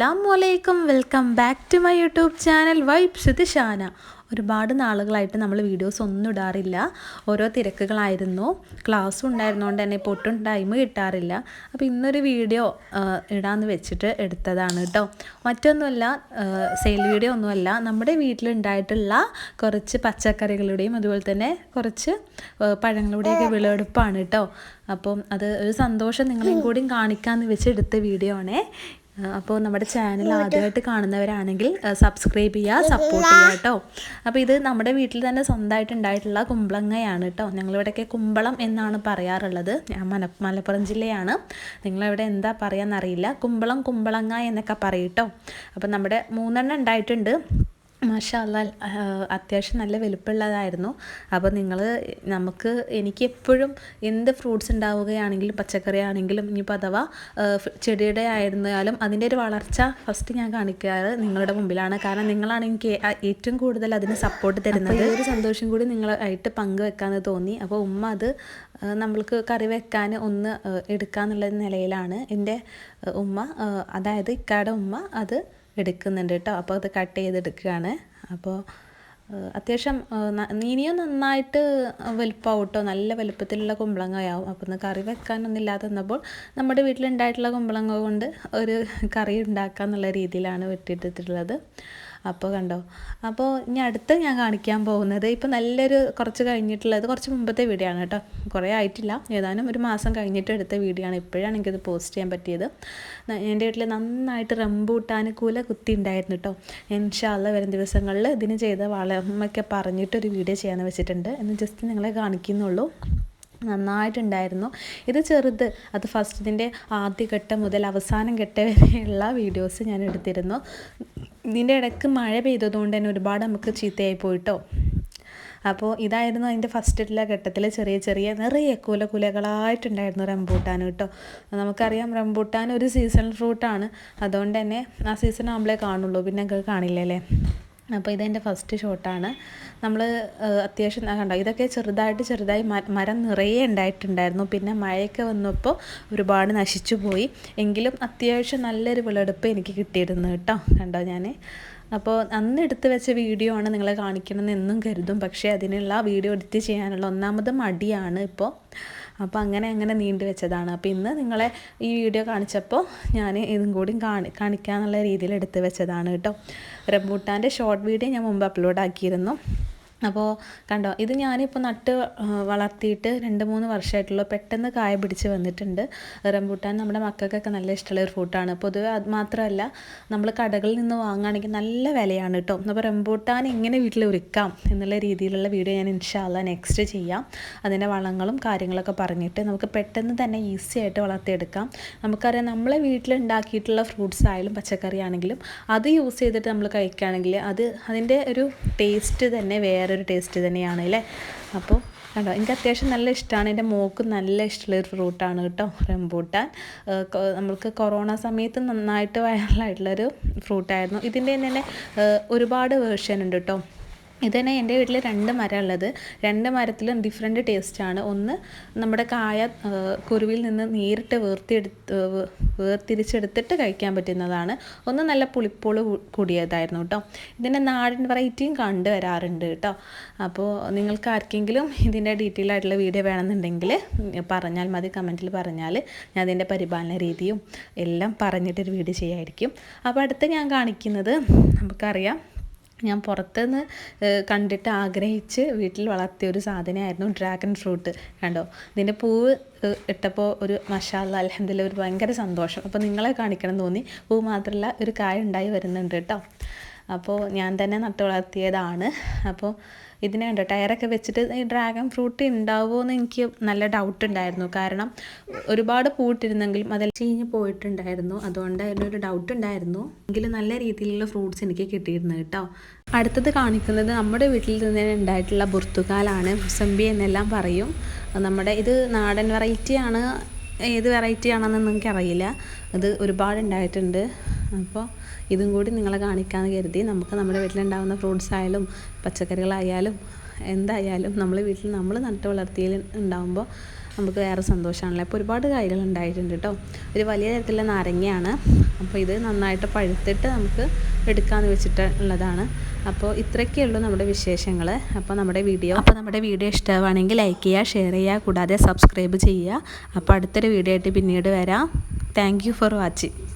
അസ്സലാമു അലൈക്കും welcome back to my YouTube channel. Vibes ഇത് ഷാന. ഒരുപാട് നാളുകളായിട്ട് നമ്മൾ വീഡിയോസ് ഒന്നും ഇടാറില്ല. ഓരോ തിരക്കുകളായിരുന്നു. ക്ലാസ്സും ഉണ്ടായിരുന്നതുകൊണ്ട് തന്നെ ഇപ്പോൾ ഒട്ടും ടൈം കിട്ടാറില്ല. അപ്പോൾ ഇന്നൊരു വീഡിയോ ഇടാമെന്ന് വെച്ചിട്ട് എടുത്തതാണ് കേട്ടോ മറ്റൊന്നുമല്ല സെയിൽ വീഡിയോ ഒന്നുമല്ല. നമ്മുടെ വീട്ടിലുണ്ടായിട്ടുള്ള കുറച്ച് പച്ചക്കറികളുടെയും അതുപോലെ തന്നെ കുറച്ച് പഴങ്ങളുടെയൊക്കെ വിളവെടുപ്പാണ് കേട്ടോ അപ്പം അത് ഒരു സന്തോഷം നിങ്ങളെയും കൂടിയും കാണിക്കാമെന്ന് വെച്ച് എടുത്ത വീഡിയോ ആണേ. അപ്പോൾ നമ്മുടെ ചാനൽ ആദ്യമായിട്ട് കാണുന്നവരാണെങ്കിൽ സബ്സ്ക്രൈബ് ചെയ്യുക സപ്പോർട്ട് ചെയ്യുക കേട്ടോ. അപ്പോൾ ഇത് നമ്മുടെ വീട്ടിൽ തന്നെ സ്വന്തമായിട്ട് ഉണ്ടായിട്ടുള്ള കുമ്പളങ്ങയാണ് കേട്ടോ. ഞങ്ങളിവിടെയൊക്കെ കുമ്പളം എന്നാണ് പറയാറുള്ളത്. ഞാൻ മല മലപ്പുറം ജില്ലയാണ്. നിങ്ങളിവിടെ എന്താ പറയാന്നറിയില്ല. കുമ്പളം കുമ്പളങ്ങ എന്നൊക്കെ പറയും കേട്ടോ. അപ്പോൾ നമ്മുടെ മൂന്നെണ്ണം ഉണ്ടായിട്ടുണ്ട്. മാഷാല്ല അത്യാവശ്യം നല്ല വലുപ്പമുള്ളതായിരുന്നു. അപ്പോൾ നിങ്ങൾ നമുക്ക് എനിക്ക് എപ്പോഴും എന്ത് ഫ്രൂട്ട്സ് ഉണ്ടാവുകയാണെങ്കിലും പച്ചക്കറി ആണെങ്കിലും ഇനിയിപ്പോൾ അഥവാ ചെടിയുടെ ആയിരുന്നാലും അതിന്റെ ഒരു വളർച്ച ഫസ്റ്റ് ഞാൻ കാണിക്കാറ് നിങ്ങളുടെ മുമ്പിലാണ്. കാരണം നിങ്ങളാണ് എനിക്ക് ഏറ്റവും കൂടുതൽ അതിന് സപ്പോർട്ട് തരുന്നത് ഒരു സന്തോഷം കൂടി നിങ്ങളായിട്ട് പങ്കുവെക്കാമെന്ന് തോന്നി. അപ്പോൾ ഉമ്മ അത് നമ്മൾക്ക് കറി വെക്കാൻ ഒന്ന് എടുക്കാന്നുള്ള നിലയിലാണ്. എന്റെ ഉമ്മ അതായത് ഇക്കാടെ ഉമ്മ അത് എടുക്കുന്നുണ്ട് കേട്ടോ. അപ്പോൾ അത് കട്ട് ചെയ്തെടുക്കുകയാണ്. അപ്പോൾ അത്യാവശ്യം ഇനിയും നന്നായിട്ട് വലുപ്പമാവും കേട്ടോ. നല്ല വലുപ്പത്തിലുള്ള കുമ്പളങ്ങയാവും. അപ്പോൾ ഒന്ന് കറി വെക്കാനൊന്നും ഇല്ലാതെ വന്നപ്പോൾ നമ്മുടെ വീട്ടിലുണ്ടായിട്ടുള്ള കുമ്പളങ്ങ കൊണ്ട് ഒരു കറി ഉണ്ടാക്കുക എന്നുള്ള രീതിയിലാണ് വെട്ടിയെടുത്തിട്ടുള്ളത്. അപ്പോൾ കണ്ടോ? അപ്പോൾ ഇനി അടുത്ത് ഞാൻ കാണിക്കാൻ പോകുന്നത് ഇപ്പോൾ നല്ലൊരു കുറച്ച് കഴിഞ്ഞിട്ടുള്ളത് കുറച്ച് മുമ്പത്തെ വീഡിയോ ആണ് കേട്ടോ. കുറേ ആയിട്ടില്ല. ഏതാനും ഒരു മാസം കഴിഞ്ഞിട്ട് എടുത്ത വീഡിയോ ആണ് ഇപ്പോഴാണ് എനിക്കത് പോസ്റ്റ് ചെയ്യാൻ പറ്റിയത്. എന്റെ വീട്ടിൽ നന്നായിട്ട് റംബൂട്ടാൻ കുല കുത്തി ഉണ്ടായിരുന്നു കേട്ടോ. ഇൻഷാല്ല വരും ദിവസങ്ങളിൽ ഇതിന് ചെയ്ത വളമൊക്കെ പറഞ്ഞിട്ടൊരു വീഡിയോ ചെയ്യാൻ വെച്ചിട്ടുണ്ട്. എന്ന് ജസ്റ്റ് നിങ്ങളെ കാണിക്കുന്നുള്ളൂ. നന്നായിട്ടുണ്ടായിരുന്നു. ഇത് ചെറുത് അത് ഫസ്റ്റ് ഫസ്റ്റിന്റെ ആദ്യഘട്ടം മുതൽ അവസാനം ഘട്ടം വരെയുള്ള വീഡിയോസ് ഞാൻ എടുത്തിരുന്നു. ഇതിന്റെ ഇടയ്ക്ക് മഴ പെയ്തതുകൊണ്ട് തന്നെ ഒരുപാട് നമുക്ക് ചീത്തയായി പോയിട്ടോ. അപ്പോൾ ഇതായിരുന്നു അതിന്റെ ഫസ്റ്റിലെ ഘട്ടത്തിൽ ചെറിയ ചെറിയ നിറയെ കുല കുലകളായിട്ടുണ്ടായിരുന്നു റംബൂട്ടാൻ കേട്ടോ. നമുക്കറിയാം റംബൂട്ടാൻ ഒരു സീസണൽ ഫ്രൂട്ടാണ് അതുകൊണ്ട് തന്നെ ആ സീസൺ ആകുമ്പോഴേ കാണുള്ളൂ. പിന്നെ കാണില്ലല്ലേ? അപ്പോൾ ഇതെന്റെ ഫസ്റ്റ് ഷോട്ടാണ്. നമ്മൾ അത്യാവശ്യം കണ്ടോ ഇതൊക്കെ ചെറുതായിട്ട് ചെറുതായി മരം നിറയെ ഉണ്ടായിട്ടുണ്ടായിരുന്നു. പിന്നെ മഴയൊക്കെ വന്നപ്പോൾ ഒരുപാട് നശിച്ചു പോയി. എങ്കിലും അത്യാവശ്യം നല്ലൊരു വിളെടുപ്പ് എനിക്ക് കിട്ടിയിരുന്നു കേട്ടോ കണ്ടോ ഞാൻ അപ്പോൾ അന്ന് എടുത്ത് വെച്ച വീഡിയോ ആണ് നിങ്ങളെ കാണിക്കണമെന്ന് എന്നും കരുതും. പക്ഷേ അതിനുള്ള വീഡിയോ എഡിറ്റ് ചെയ്യാനുള്ള ഒന്നാമത് മടിയാണ് ഇപ്പോൾ. അപ്പോൾ അങ്ങനെ അങ്ങനെ നീണ്ടു വെച്ചതാണ്. അപ്പോൾ ഇന്ന് നിങ്ങളെ ഈ വീഡിയോ കാണിച്ചപ്പോൾ ഞാൻ ഇതും കൂടി കാണി കാണിക്കാന്നുള്ള രീതിയിൽ എടുത്ത് വെച്ചതാണ് കേട്ടോ. റംബൂട്ടാന്റെ ഷോർട്ട് വീഡിയോ ഞാൻ മുമ്പ് അപ്ലോഡ് ആക്കിയിരുന്നു. അപ്പോൾ കണ്ടോ ഇത് ഞാനിപ്പോൾ നട്ട് വളർത്തിയിട്ട് രണ്ട് മൂന്ന് വർഷമായിട്ടുള്ളൂ പെട്ടെന്ന് കായ പിടിച്ച് വന്നിട്ടുണ്ട്. റംബൂട്ടാൻ നമ്മുടെ മക്കൾക്കൊക്കെ നല്ല ഇഷ്ടമുള്ള ഒരു ഫ്രൂട്ടാണ്. പൊതുവെ അത് മാത്രമല്ല നമ്മൾ കടകളിൽ നിന്ന് വാങ്ങുകയാണെങ്കിൽ നല്ല വിലയാണ് കേട്ടോ. അപ്പോൾ റംബൂട്ടാൻ എങ്ങനെ വീട്ടിൽ ഒരുക്കാം എന്നുള്ള രീതിയിലുള്ള വീഡിയോ ഞാൻ ഇൻഷാല്ല നെക്സ്റ്റ് ചെയ്യാം. അതിന്റെ വളങ്ങളും കാര്യങ്ങളൊക്കെ പറഞ്ഞിട്ട് നമുക്ക് പെട്ടെന്ന് തന്നെ ഈസി ആയിട്ട് വളർത്തിയെടുക്കാം. നമുക്കറിയാം നമ്മളെ വീട്ടിൽ ഉണ്ടാക്കിയിട്ടുള്ള ഫ്രൂട്ട്സ് ആയാലും പച്ചക്കറി ആണെങ്കിലും അത് യൂസ് ചെയ്തിട്ട് നമ്മൾ കഴിക്കുകയാണെങ്കിൽ അത് അതിന്റെ ഒരു ടേസ്റ്റ് തന്നെ വേറൊരു ടേസ്റ്റ് തന്നെയാണ് അല്ലേ? അപ്പോൾ കണ്ടോ എനിക്ക് അത്യാവശ്യം നല്ല ഇഷ്ടമാണ് എന്റെ മോക്ക് നല്ല ഇഷ്ടമുള്ള ഫ്രൂട്ടാണ് കേട്ടോ റംബൂട്ടാൻ. നമ്മൾക്ക് കൊറോണ സമയത്ത് നന്നായിട്ട് വൈറലായിട്ടുള്ളൊരു ഫ്രൂട്ടായിരുന്നു ഇതിന്റെ തന്നെ ഒരുപാട് വേർഷൻ ഉണ്ട് കേട്ടോ. ഇത് തന്നെ എന്റെ വീട്ടിൽ രണ്ട് മരം ഉള്ളത് രണ്ട് മരത്തിലും ഡിഫറെന്റ് ടേസ്റ്റാണ് ഒന്ന് നമ്മുടെ കായ കുരുവിൽ നിന്ന് നേരിട്ട് വേർത്തിയെടുത്ത് വേർതിരിച്ചെടുത്തിട്ട് കഴിക്കാൻ പറ്റുന്നതാണ്. ഒന്ന് നല്ല പുളിപ്പോൾ കൂടിയതായിരുന്നു കേട്ടോ. ഇതിന്റെ നാടൻ വെറൈറ്റിയും കണ്ടു വരാറുണ്ട് കേട്ടോ. അപ്പോൾ നിങ്ങൾക്ക് ആർക്കെങ്കിലും ഇതിന്റെ ഡീറ്റെയിൽ ആയിട്ടുള്ള വീഡിയോ വേണമെന്നുണ്ടെങ്കിൽ പറഞ്ഞാൽ മതി കമന്റിൽ പറഞ്ഞാൽ ഞാൻ അതിന്റെ പരിപാലന രീതിയും എല്ലാം പറഞ്ഞിട്ടൊരു വീഡിയോ ചെയ്യായിരിക്കും. അപ്പോൾ അടുത്ത് ഞാൻ കാണിക്കുന്നത് നമുക്കറിയാം ഞാൻ പുറത്തുനിന്ന് കണ്ടിട്ട് ആഗ്രഹിച്ച് വീട്ടിൽ വളർത്തിയ ഒരു സാധനമായിരുന്നു ഡ്രാഗൺ ഫ്രൂട്ട് കണ്ടോ? ഇതിന്റെ പൂവ് ഇട്ടപ്പോൾ ഒരു മഷാല അലഹമ്മദില്ല ഒരു ഭയങ്കര സന്തോഷം. അപ്പോൾ നിങ്ങളെ കാണിക്കണം തോന്നി. പൂ മാത്രമല്ല ഒരു കായ ഉണ്ടായി വരുന്നുണ്ട് കേട്ടോ. അപ്പോൾ ഞാൻ തന്നെ നട്ടു വളർത്തിയതാണ്. അപ്പോൾ ഇതിനെ കണ്ടോ? ടയറൊക്കെ വെച്ചിട്ട് ഈ ഡ്രാഗൺ ഫ്രൂട്ട് ഉണ്ടാവുമോ എന്ന് എനിക്ക് നല്ല ഡൗട്ട് ഉണ്ടായിരുന്നു കാരണം ഒരുപാട് പൂട്ടിരുന്നെങ്കിലും അതിൽ ചീഞ്ഞ് പോയിട്ടുണ്ടായിരുന്നു. അതുകൊണ്ട് അതിനൊരു ഡൗട്ട് ഉണ്ടായിരുന്നു എങ്കിലും നല്ല രീതിയിലുള്ള ഫ്രൂട്ട്സ് എനിക്ക് കിട്ടിയിരുന്നു കേട്ടോ. അടുത്തത് കാണിക്കുന്നത് നമ്മുടെ വീട്ടിൽ നിന്ന് ഉണ്ടായിട്ടുള്ള ബുർത്തുകാലാണ്. മുസമ്പി എന്നെല്ലാം പറയും. നമ്മുടെ ഇത് നാടൻ വെറൈറ്റിയാണ് ഏത് വെറൈറ്റി ആണെന്ന് എനിക്കറിയില്ല അത് ഒരുപാട് ഉണ്ടായിട്ടുണ്ട് അപ്പോൾ ഇതും കൂടി നിങ്ങളെ കാണിക്കാമെന്ന് കരുതി. നമുക്ക് നമ്മുടെ വീട്ടിലുണ്ടാകുന്ന ഫ്രൂട്ട്സ് ആയാലും പച്ചക്കറികളായാലും എന്തായാലും നമ്മൾ വീട്ടിൽ നമ്മൾ നട്ട് വളർത്തിയിൽ ഉണ്ടാകുമ്പോൾ നമുക്ക് വേറെ സന്തോഷമാണല്ലോ. അപ്പോൾ ഒരുപാട് കായ്കൾ ഉണ്ടായിട്ടുണ്ട് കേട്ടോ. ഒരു വലിയ തരത്തിലുള്ള നാരങ്ങയാണ്. അപ്പോൾ ഇത് നന്നായിട്ട് പഴുത്തിട്ട് നമുക്ക് എടുക്കാമെന്ന് വെച്ചിട്ട് ഉള്ളതാണ്. അപ്പോൾ ഇത്രയൊക്കെ ഉള്ളൂ നമ്മുടെ വിശേഷങ്ങൾ. അപ്പോൾ നമ്മുടെ വീഡിയോ അപ്പോൾ നമ്മുടെ വീഡിയോ ഇഷ്ടമാണെങ്കിൽ ലൈക്ക് ചെയ്യുക ഷെയർ ചെയ്യുക കൂടാതെ സബ്സ്ക്രൈബ് ചെയ്യുക. അപ്പോൾ അടുത്തൊരു വീഡിയോ ആയിട്ട് പിന്നീട് വരാം. Thank for watching